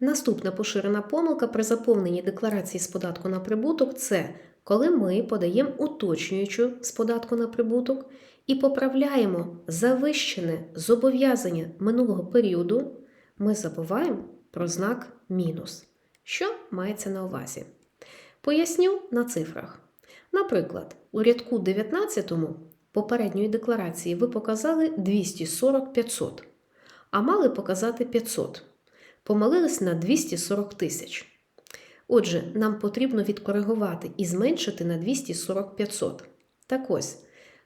Наступна поширена помилка при заповненні декларації з податку на прибуток це коли ми подаємо уточнюючу з податку на прибуток і поправляємо завищене зобов'язання минулого періоду, ми забуваємо про знак мінус. Що мається на увазі? Поясню на цифрах. Наприклад, у рядку 19 попередньої декларації ви показали 240 500, а мали показати 500. Помилились на 240 тисяч. Отже, нам потрібно відкоригувати і зменшити на 240 500. Так ось,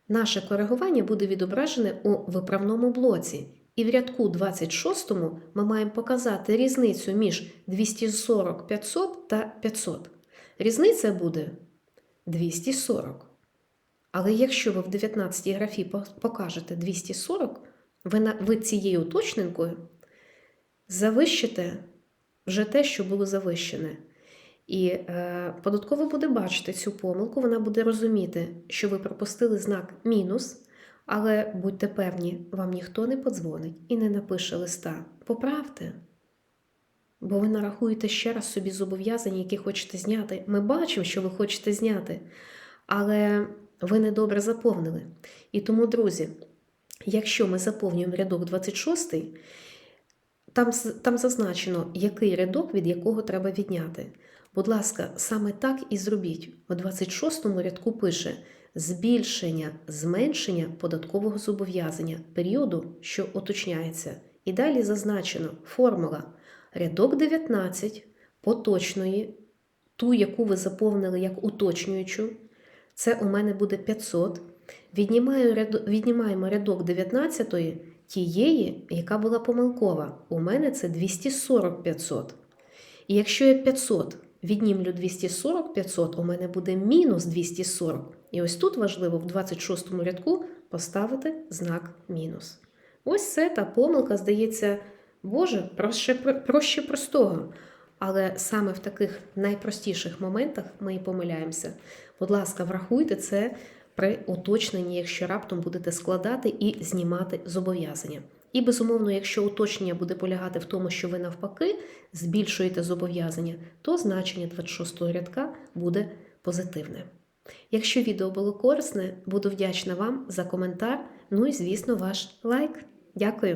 наше коригування буде відображене у виправному блоці. І в рядку 26 ми маємо показати різницю між 240 500 та 500. Різниця буде 240. Але якщо ви в 19 графі покажете 240, ви, цією уточненкою завищите вже те, що було завищене. І е, податково буде бачити цю помилку, вона буде розуміти, що ви пропустили знак мінус, але будьте певні, вам ніхто не подзвонить і не напише листа. Поправте. Бо ви нарахуєте ще раз собі зобов'язання, які хочете зняти. Ми бачимо, що ви хочете зняти, але ви недобре заповнили. І тому, друзі, якщо ми заповнюємо рядок 26, там, там зазначено, який рядок від якого треба відняти. Будь ласка, саме так і зробіть. У 26 му рядку пише збільшення, зменшення податкового зобов'язання періоду, що уточняється. І далі зазначено формула рядок 19 поточної, ту, яку ви заповнили як уточнюючу. Це у мене буде 500. Віднімаю віднімаємо рядок 19 тієї, яка була помилкова. У мене це 240 500. І якщо я 500 віднімлю 240 500, у мене буде мінус 240. І ось тут важливо в 26 му рядку поставити знак мінус. Ось це та помилка, здається, Боже, проще, проще простого. Але саме в таких найпростіших моментах ми і помиляємося. Будь ласка, врахуйте це при уточненні, якщо раптом будете складати і знімати зобов'язання. І безумовно, якщо уточнення буде полягати в тому, що ви навпаки збільшуєте зобов'язання, то значення 26 рядка буде позитивне. Якщо відео було корисне, буду вдячна вам за коментар, ну і, звісно, ваш лайк. Дякую!